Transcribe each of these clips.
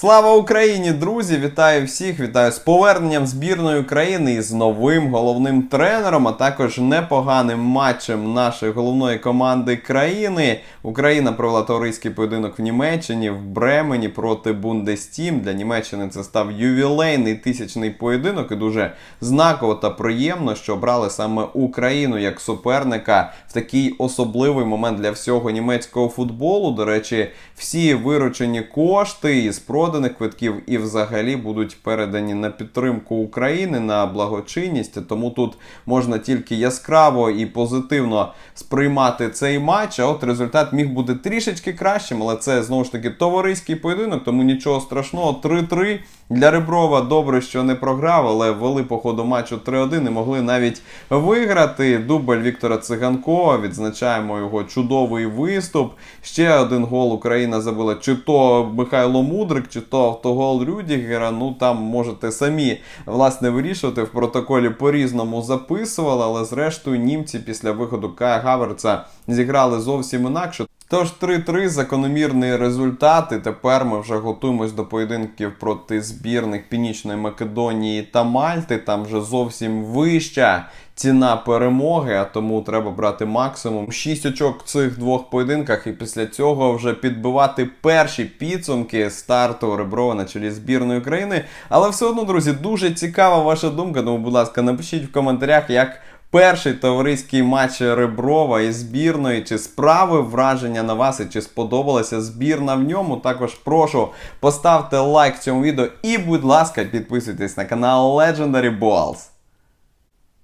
Слава Україні, друзі! Вітаю всіх! Вітаю з поверненням збірної України і з новим головним тренером, а також непоганим матчем нашої головної команди країни. Україна провела товариський поєдинок в Німеччині в Бремені проти Бундестім. Для Німеччини це став ювілейний тисячний поєдинок, і дуже знаково та приємно, що обрали саме Україну як суперника в такий особливий момент для всього німецького футболу. До речі, всі виручені кошти із проданих квитків і взагалі будуть передані на підтримку України на благочинність. Тому тут можна тільки яскраво і позитивно сприймати цей матч. А от результат міг бути трішечки кращим, але це знову ж таки товариський поєдинок, тому нічого страшного. 3-3. Для Реброва добре, що не програв, але вели по ходу матчу 3-1 і могли навіть виграти. Дубль Віктора Циганкова. Відзначаємо його чудовий виступ. Ще один гол Україна забила. Чи то Михайло Мудрик, чи то автогол Рюдігера. Ну там можете самі власне вирішувати. В протоколі по-різному записували, але зрештою німці після виходу Кая Гаверца зіграли зовсім інакше. Тож 3-3 закономірний результат. І тепер ми вже готуємось до поєдинків проти збірних Північної Македонії та Мальти. Там вже зовсім вища ціна перемоги, а тому треба брати максимум 6 очок в цих двох поєдинках, і після цього вже підбивати перші підсумки старту Реброва на чолі збірної України. Але все одно, друзі, дуже цікава ваша думка. Тому, будь ласка, напишіть в коментарях, як. Перший товариський матч Реброва і збірної, чи справив враження на вас, і чи сподобалася збірна в ньому. Також прошу поставте лайк цьому відео і, будь ласка, підписуйтесь на канал Legendary Balls.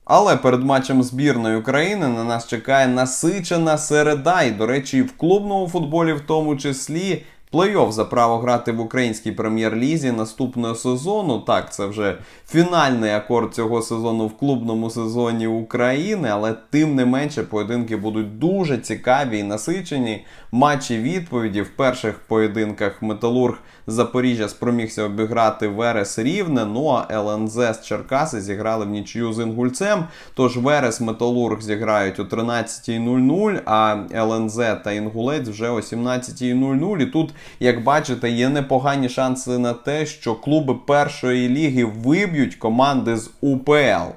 Але перед матчем збірної України на нас чекає насичена середа. І, до речі, і в клубному футболі, в тому числі, плей-офф за право грати в українській прем'єр-лізі наступного сезону. Так, це вже фінальний акорд цього сезону в клубному сезоні України, але тим не менше поєдинки будуть дуже цікаві і насичені. Матчі відповіді в перших поєдинках Металург Запоріжжя спромігся обіграти Верес Рівне. Ну а ЛНЗ з Черкаси зіграли в нічию з Інгульцем. Тож Верес Металург зіграють о 13.00, а ЛНЗ та Інгулець вже о 17.00. І тут, як бачите, є непогані шанси на те, що клуби першої ліги виб'ють команди з УПЛ.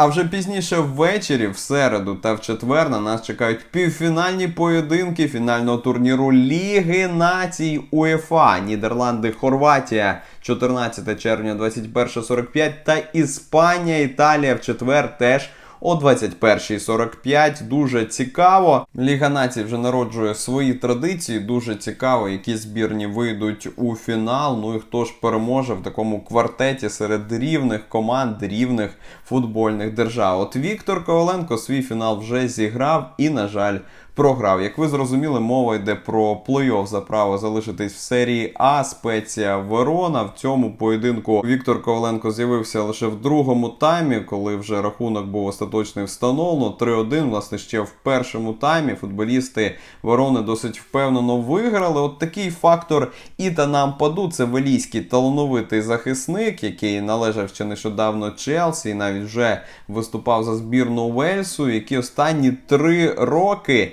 А вже пізніше ввечері, в середу та в четвер на нас чекають півфінальні поєдинки фінального турніру Ліги націй УЄФА. Нідерланди, Хорватія, 14 червня 21.45 та Іспанія, Італія в четвер теж. О 21.45 дуже цікаво. Ліга націй вже народжує свої традиції. Дуже цікаво, які збірні вийдуть у фінал. Ну і хто ж переможе в такому квартеті серед рівних команд, рівних футбольних держав. От Віктор Коваленко свій фінал вже зіграв і, на жаль, програв. Як ви зрозуміли, мова йде про плей-офф за право залишитись в серії А. Спеція Верона. В цьому поєдинку Віктор Коваленко з'явився лише в другому таймі, коли вже рахунок був остаточний встановлено. 3-1, власне, ще в першому таймі футболісти Ворони досить впевнено виграли. От такий фактор Ітана Ампаду, це велійський талановитий захисник, який належав ще нещодавно Челсі, і навіть вже виступав за збірну Вельсу, які останні три роки.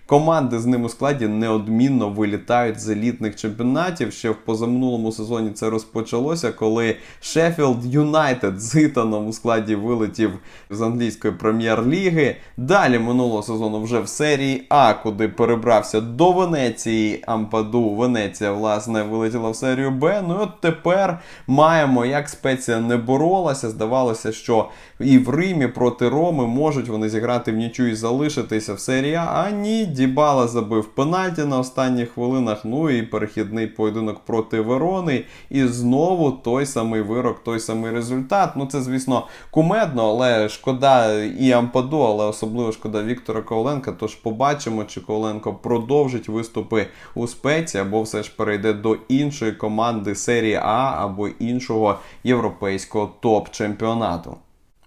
Команди з ним у складі неодмінно вилітають з елітних чемпіонатів. Ще в позаминулому сезоні це розпочалося, коли Шеффілд Юнайтед з Ітаном у складі вилетів з англійської прем'єр-ліги. Далі минулого сезону вже в серії А, куди перебрався до Венеції Ампаду. Венеція, власне, вилетіла в серію Б. Ну і от тепер маємо, як спеція не боролася. Здавалося, що і в Римі проти Роми можуть вони зіграти в нічу і залишитися в серії А. А ні, Дібала забив пенальті на останніх хвилинах. Ну і перехідний поєдинок проти Верони. І знову той самий вирок, той самий результат. Ну це, звісно, кумедно, але шкода і Ампаду, але особливо шкода Віктора Коваленка. Тож побачимо, чи Коваленко продовжить виступи у спеці, або все ж перейде до іншої команди серії А або іншого європейського топ-чемпіонату.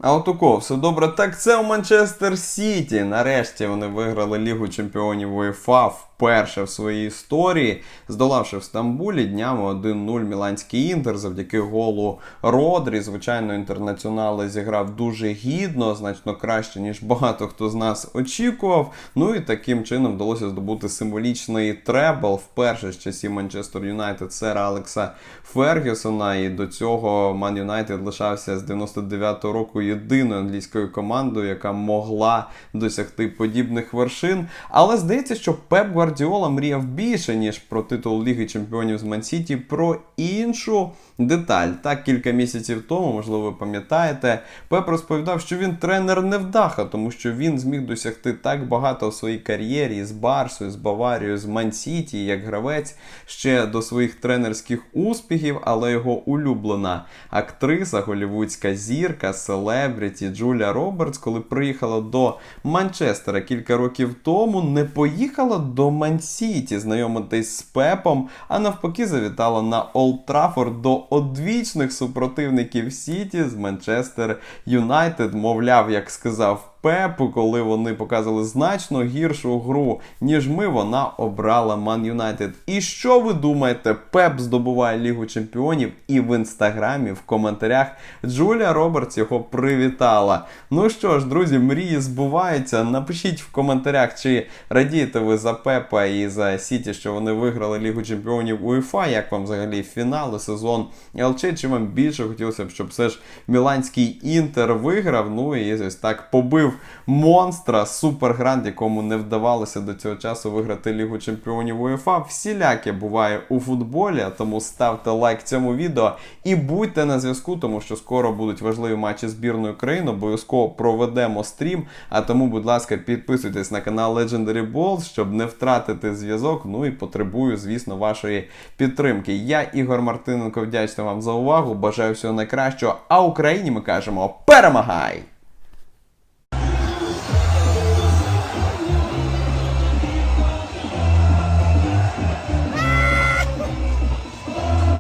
А от у кого все добре, так це у Манчестер Сіті. Нарешті вони виграли Лігу чемпіонів УЄФА вперше в своїй історії, здолавши в Стамбулі днями 1-0 Міланський інтер завдяки голу Родрі. Звичайно, інтернаціонали зіграв дуже гідно, значно краще, ніж багато хто з нас очікував. Ну і таким чином вдалося здобути символічний требл вперше з часів Манчестер Юнайтед сера Алекса Фергюсона. І до цього Ман Юнайтед лишався з 99-го року єдиною англійською командою, яка могла досягти подібних вершин. Але здається, що Пеп Гвардіола мріяв більше, ніж про титул Ліги Чемпіонів з Мансіті, про іншу деталь. Так, кілька місяців тому, можливо, ви пам'ятаєте, Пеп розповідав, що він тренер невдаха, тому що він зміг досягти так багато в своїй кар'єрі з Барсою, з Баварією, з Мансіті, як гравець ще до своїх тренерських успіхів, але його улюблена актриса, голівудська зірка, селебріті Джулія Робертс, коли приїхала до Манчестера кілька років тому, не поїхала до Мансіті знайомитись з Пепом, а навпаки, завітала на Олд Траффорд до одвічних супротивників Сіті з Манчестер Юнайтед. Мовляв, як сказав Пепу, коли вони показали значно гіршу гру, ніж ми, вона обрала Ман Юнайтед. І що ви думаєте? Пеп здобуває Лігу Чемпіонів і в інстаграмі, в коментарях Джулія Робертс його привітала. Ну що ж, друзі, мрії збуваються. Напишіть в коментарях, чи радієте ви за Пепа і за Сіті, що вони виграли Лігу Чемпіонів УЄФА. Як вам взагалі фінал, сезон ЛЧ? Чи вам більше хотілося б, щоб все ж Міланський інтер виграв? Ну і ось так побив монстра, супергранд, якому не вдавалося до цього часу виграти Лігу Чемпіонів УЄФА. Всіляке буває у футболі, тому ставте лайк цьому відео і будьте на зв'язку, тому що скоро будуть важливі матчі збірної країни. Обов'язково проведемо стрім. А тому, будь ласка, підписуйтесь на канал Legendary Balls, щоб не втратити зв'язок. Ну і потребую, звісно, вашої підтримки. Я, Ігор Мартиненко, вдячний вам за увагу. Бажаю всього найкращого. А Україні ми кажемо перемагай!